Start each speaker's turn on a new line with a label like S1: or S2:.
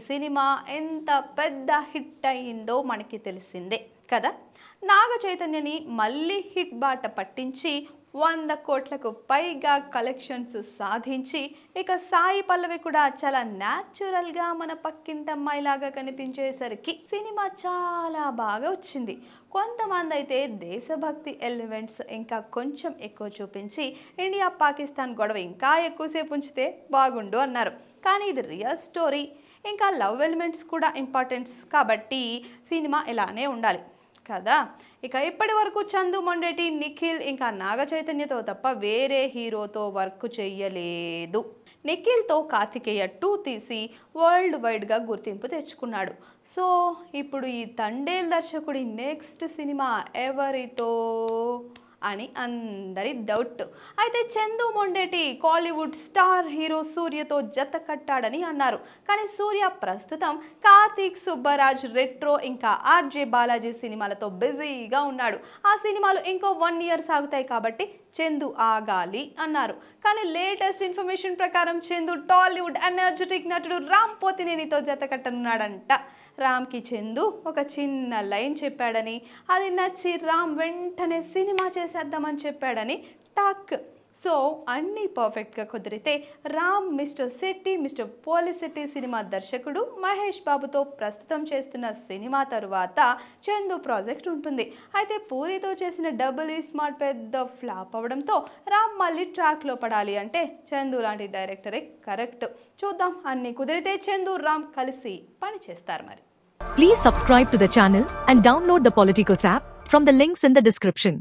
S1: Cinema ఎంత పెద్ద hit అయిందో మనకి తెలిసిందే కదా? నాగ చైతన్యని మళ్ళీ హిట్ బాట పట్టించి వంద కోట్లకు పైగా కలెక్షన్స్ సాధించి ఇక సాయి పల్లవి కూడా చాలా న్యాచురల్గా మన పక్కింటమ్మాయిలాగా కనిపించేసరికి సినిమా చాలా బాగా వచ్చింది. కొంతమంది అయితే దేశభక్తి ఎలిమెంట్స్ ఇంకా కొంచెం ఎక్కువ చూపించి ఇండియా పాకిస్తాన్ గొడవ ఇంకా ఎక్కువసేపు ఉంచితే బాగుండు అన్నారు. కానీ ఇది రియల్ స్టోరీ. ఇంకా లవ్ ఎలిమెంట్స్ కూడా ఇంపార్టెంట్స్ కాబట్టి సినిమా ఇలానే ఉండాలి. కదా? ఇక ఇప్పటి వరకు చందు మొండేటి నిఖిల్ ఇంకా నాగ చైతన్యతో తప్ప వేరే హీరోతో వర్క్ చేయలేదు నిఖిల్తో కార్తికేయ టూ తీసి వరల్డ్ వైడ్గా గుర్తింపు తెచ్చుకున్నాడు. సో ఇప్పుడు ఈ తండేల్ దర్శకుడి నెక్స్ట్ సినిమా ఎవరితో? అని అందరి డౌట్ అయితే చందు మొండేటి కాలీవుడ్ స్టార్ హీరో సూర్యతో జత కట్టాడని అన్నారు. కానీ సూర్య ప్రస్తుతం కార్తీక్ సుబ్బరాజ్ రెట్రో ఇంకా ఆర్జే బాలాజీ సినిమాలతో బిజీగా ఉన్నాడు. ఆ సినిమాలు ఇంకో వన్ ఇయర్ సాగుతాయి కాబట్టి చందు ఆగాలి అన్నారు. కానీ లేటెస్ట్ ఇన్ఫర్మేషన్ ప్రకారం చందు టాలీవుడ్ ఎనర్జెటిక్ నటుడు రామ్ పోతినేనితో జత కట్టనున్నాడంట. రామ్కి చందు ఒక చిన్న లైన్ చెప్పాడని. అది నచ్చి రామ్ వెంటనే సినిమా చేసేద్దామని చెప్పాడని టాక్. సో అన్నీ పర్ఫెక్ట్గా కుదిరితే రామ్ మిస్టర్ శెట్టి మిస్టర్ పోలిశెట్టి సినిమా దర్శకుడు మహేష్ బాబుతో ప్రస్తుతం చేస్తున్న సినిమా తరువాత చందు ప్రాజెక్ట్ ఉంటుంది. అయితే పూరితో చేసిన డబుల్ ఈ స్మార్ట్ పెద్ద ఫ్లాప్ అవడంతో రామ్ మళ్ళీ ట్రాక్లో పడాలి అంటే చందు లాంటి డైరెక్టరే కరెక్ట్. చూద్దాం అన్నీ కుదిరితే చందు రామ్ కలిసి పని చేస్తారు మరి.
S2: Please subscribe to the channel and download the Politicos app from the links in the description